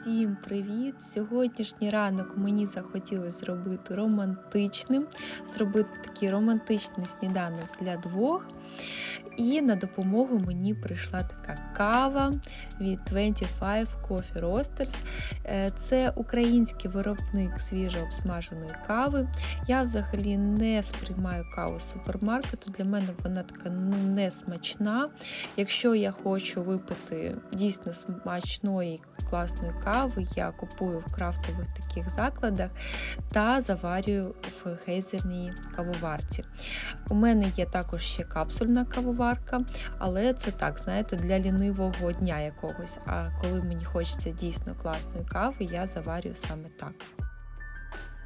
Всім привіт! Сьогоднішній ранок мені захотілося зробити романтичним, зробити такий романтичний сніданок для двох. І на допомогу мені прийшла така кава від 25 Coffee Roasters. Е, Це український виробник свіжо обсмаженої кави. Я взагалі не сприймаю каву з супермаркету. Для мене вона така ну, не смачна. Якщо я хочу випити дійсно смачної класної кави, я купую в крафтових таких закладах та заварюю в гейзерній кавоварці. У мене є також ще капсульна кавоварка, але це так, знаєте, для лінивого дня якогось. А коли мені хочеться дійсно класної кави, я заварюю саме так.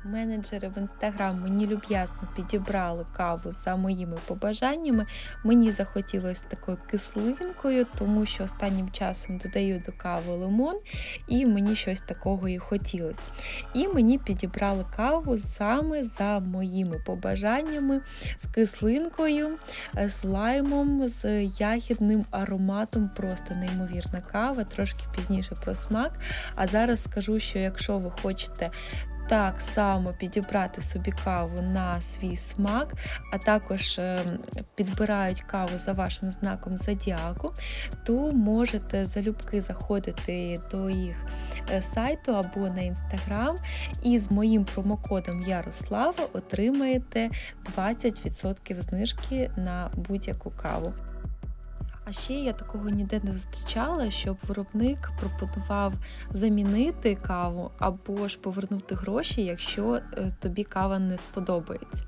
Менеджери в інстаграм мені люб'язно підібрали каву за моїми побажаннями. Мені захотілося такою кислинкою, тому що останнім часом додаю до кави лимон, і мені щось такого і хотілося. І мені підібрали каву саме за моїми побажаннями з кислинкою, е, з лаймом, з ягідним ароматом. Просто неймовірна кава, трошки пізніше про смак. А зараз скажу, що якщо ви хочете так само підібрати собі каву на свій смак, а також е, підбирають каву за вашим знаком зодіаку, то можете залюбки заходити до їх е, сайту або на інстаграм, і з моїм промокодом Ярослава отримаєте 20% знижки на будь-яку каву. А ще я такого ніде не зустрічала, щоб виробник пропонував замінити каву або ж повернути гроші, якщо е, тобі кава не сподобається.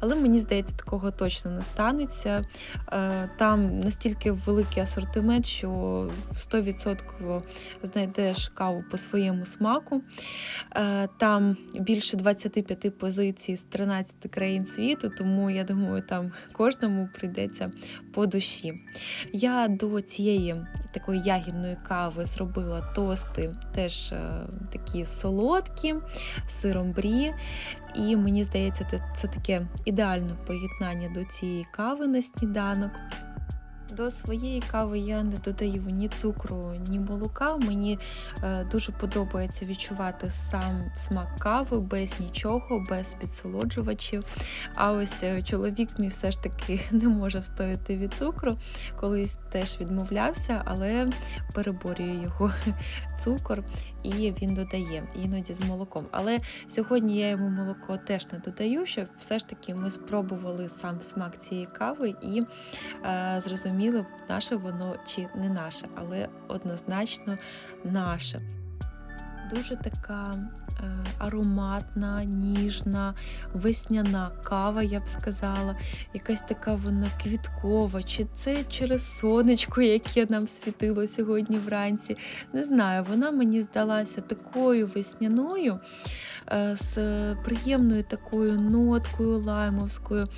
Але мені здається, такого точно не станеться. Е, Там настільки великий асортимент, що 100% знайдеш каву по своєму смаку. Е, Там більше 25 позицій з 13 країн світу, тому я думаю, там кожному прийдеться по душі. Я до цієї такої ягідної кави зробила тости, теж е, такі солодкі, з сиром брі. І мені здається, це, це таке ідеальне поєднання до цієї кави на сніданок. До своєї кави я не додаю ні цукру, ні молока. Мені е, дуже подобається відчувати сам смак кави без нічого, без підсолоджувачів. А ось е, чоловік мій все ж таки не може встояти від цукру. Колись теж відмовлявся, але переборює його цукор і він додає іноді з молоком. Але сьогодні я йому молоко теж не додаю, щоб все ж таки ми спробували сам смак цієї кави і е, зрозуміли, наше воно чи не наше, але однозначно наше. Дуже така е, ароматна, ніжна, весняна кава, я б сказала. Якась така вона квіткова, чи це через сонечко, яке нам світило сьогодні вранці. Не знаю, вона мені здалася такою весняною, е, з приємною такою ноткою лаймовською.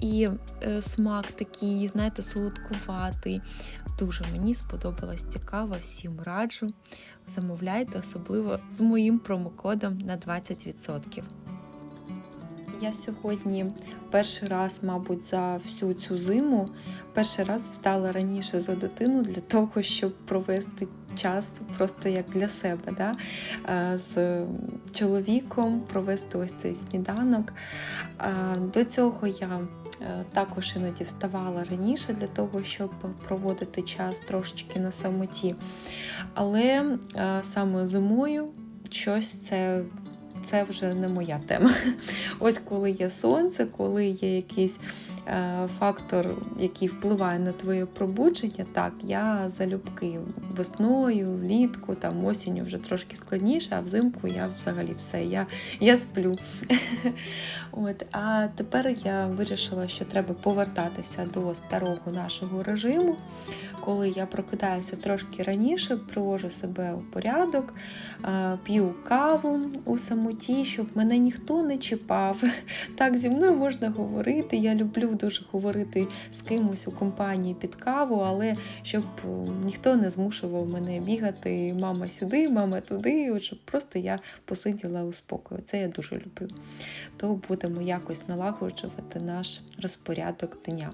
І е, смак такий, знаєте, солодкуватий. Дуже мені сподобалась ця кава, всім раджу. Замовляйте, особливо з моїм промокодом на 20%. Я сьогодні перший раз, мабуть, за всю цю зиму, перший раз встала раніше за дитину для того, щоб провести час просто як для себе. Да? Е, З чоловіком провести ось цей сніданок. Е, До цього я е, також іноді вставала раніше для того, щоб проводити час трошечки на самоті. Але саме зимою щось це. Це вже не моя тема. Ось коли є сонце, коли є якийсь е, фактор, який впливає на твоє пробудження, так, я залюбки весною, влітку, там осінню вже трошки складніше, а взимку я взагалі все, я, я сплю. От, А тепер я вирішила, що треба повертатися до старого нашого режиму, коли я прокидаюся трошки раніше, привожу себе у порядок, е, п'ю каву у самоті, щоб мене ніхто не чіпав. Так, зі мною можна говорити. Я люблю дуже говорити з кимось у компанії під каву, але щоб е, ніхто не змушував мене бігати мама сюди, мама туди, от щоб просто я посиділа у спокою. Це я дуже люблю. То будемо якось налагоджувати наш розпорядок дня.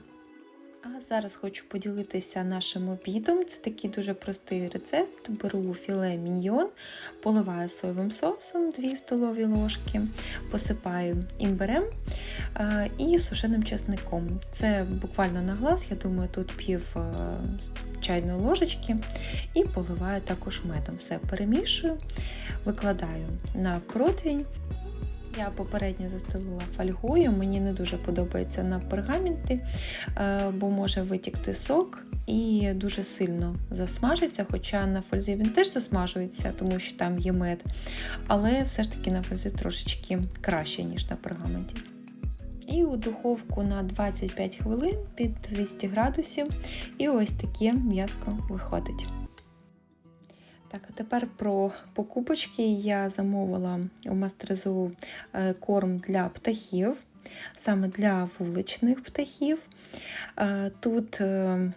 А зараз хочу поділитися нашим обідом. Це такий дуже простий рецепт. Беру філе міньйон, поливаю соєвим соусом 2 столові ложки, посипаю імбирем і сушеним чесником. Це буквально на глаз, я думаю, тут пів е, чайної ложечки і поливаю також медом. Все перемішую, викладаю на противень. Я попередньо застелила фольгою, мені не дуже подобається на пергаменті, е, бо може витікти сок і дуже сильно засмажиться. Хоча на фользі він теж засмажується, тому що там є мед. Але все ж таки на фользі трошечки краще, ніж на пергаменті. І у духовку на 25 хвилин під 200 градусів. І ось таке м'яско виходить. Так, а тепер про покупочки. Я замовила у мастерзу е, корм для птахів, саме для вуличних птахів. Е, тут е,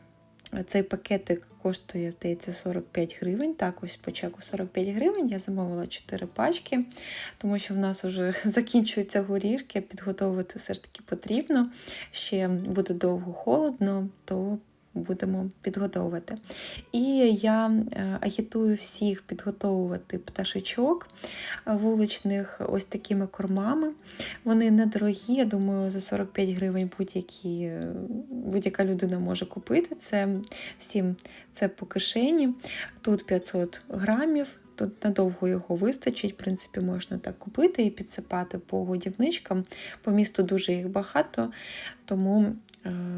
цей пакетик коштує, здається, 45 гривень. Так, ось по чеку 45 гривень. Я замовила 4 пачки, тому що в нас вже закінчуються горішки, підготовити все ж таки потрібно. Ще буде довго холодно, то будемо підготовувати. І я е, агітую всіх підготовувати пташечок вуличних ось такими кормами. Вони недорогі, я думаю, за 45 гривень будь-які, будь-яка людина може купити. Це всім це по кишені. Тут 500 грамів. Тут надовго його вистачить, в принципі, можна так купити і підсипати по годівничкам. По місту дуже їх багато, тому Е,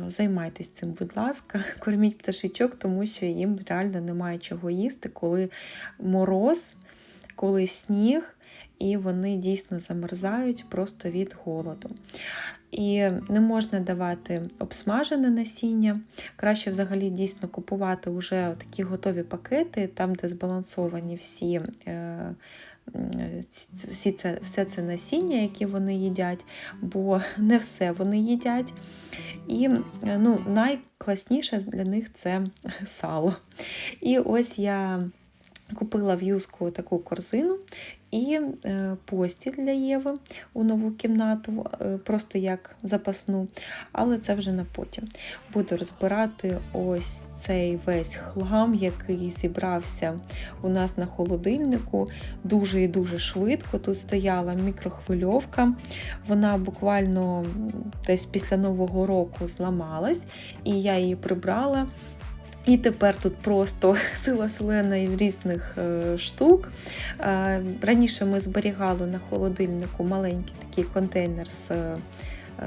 займайтесь цим, будь ласка, корміть пташечок, тому що їм реально немає чого їсти, коли мороз, коли сніг, і вони дійсно замерзають просто від голоду. І не можна давати обсмажене насіння. Краще взагалі дійсно купувати вже такі готові пакети, там, де збалансовані всі. Е, всі це, все це насіння, яке вони їдять, бо не все вони їдять. І ну, найкласніше для них це сало. І ось я купила в юску таку корзину і е, постіль для Єви у нову кімнату, е, просто як запасну, але це вже на потім. Буду розбирати ось цей весь хлам, який зібрався у нас на холодильнику дуже і дуже швидко. Тут стояла мікрохвильовка, вона буквально десь після Нового року зламалась, і я її прибрала. І тепер тут просто сила селена різних е, штук. Е, раніше ми зберігали на холодильнику маленький такий контейнер з е,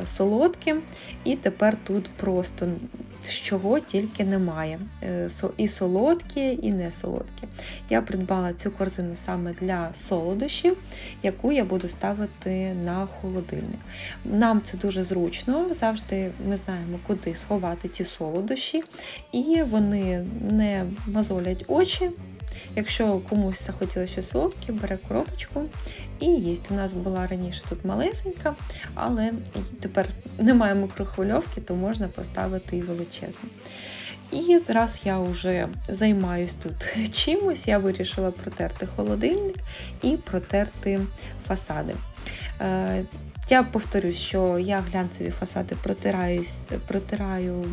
солодким, і тепер тут просто чого тільки немає. Е, і солодкі, і не солодкі. Я придбала цю корзину саме для солодощів, яку я буду ставити на холодильник. Нам це дуже зручно, завжди ми знаємо, куди сховати ті солодощі, і вони не мозолять очі. Якщо комусь захотілося щось солодке, бере коробочку і їсть. У нас була раніше тут малесенька, але тепер немає микрохвильовки, то можна поставити і величезну. І раз я вже займаюсь тут чимось, я вирішила протерти холодильник і протерти фасади. Е, я повторюсь, що я глянцеві фасади протираю, протираю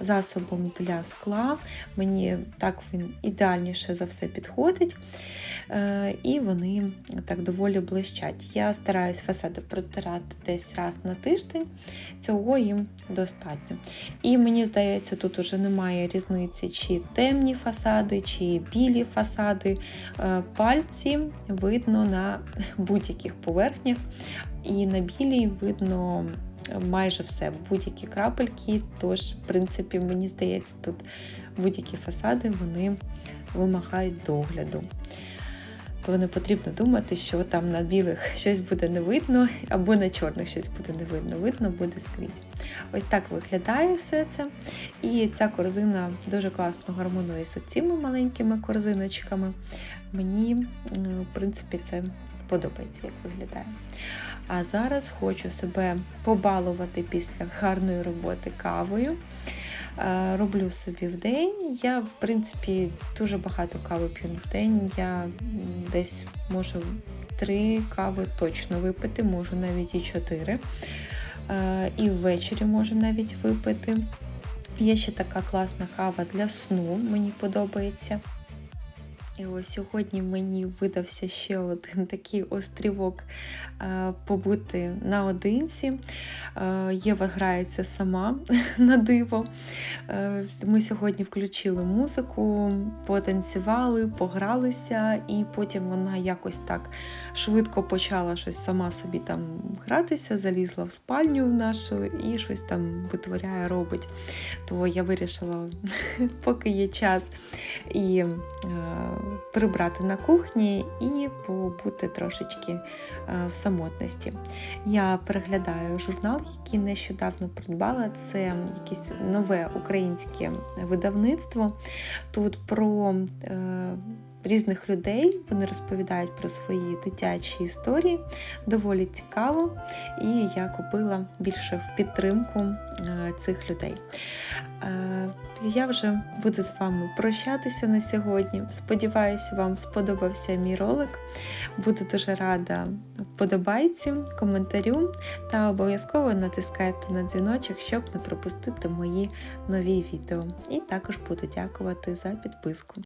засобом для скла. Мені так він ідеальніше за все підходить. Е, і вони так доволі блищать. Я стараюсь фасади протирати десь раз на тиждень, цього їм достатньо. І мені здається, тут уже немає різниці, чи темні фасади, чи білі фасади. Е, пальці видно на будь-яких поверхнях, і на білій видно майже все, будь-які крапельки. Тож, в принципі, мені здається, тут будь-які фасади вони вимагають догляду. То не потрібно думати, що там на білих щось буде не видно, або на чорних щось буде не видно. Видно буде скрізь. Ось так виглядає все це. І ця корзина дуже класно гармонує з цими маленькими корзиночками. Мені, в принципі, це подобається, як виглядає. А зараз хочу себе побалувати після гарної роботи кавою. Е, роблю собі в день. Я, в принципі, дуже багато кави п'ю в день. Я десь можу три кави точно випити, можу навіть і чотири. Е, і ввечері можу навіть випити. Є ще така класна кава для сну, мені подобається. І ось сьогодні мені видався ще один такий острівок побути наодинці. Єва грається сама на диво. Ми сьогодні включили музику, потанцювали, погралися, і потім вона якось так швидко почала щось сама собі там гратися, залізла в спальню нашу і щось там витворяє, робить. То я вирішила, поки є час, і прибрати на кухні і побути трошечки е, в самотності. Я переглядаю журнал, який нещодавно придбала. Це якесь нове українське видавництво. Тут про е, різних людей вони розповідають про свої дитячі історії. Доволі цікаво. І я купила більше в підтримку е, цих людей. Е, Я вже буду з вами прощатися на сьогодні. Сподіваюся, вам сподобався мій ролик. Буду дуже рада вподобайці, коментарю та обов'язково натискайте на дзвіночок, щоб не пропустити мої нові відео. І також буду дякувати за підписку.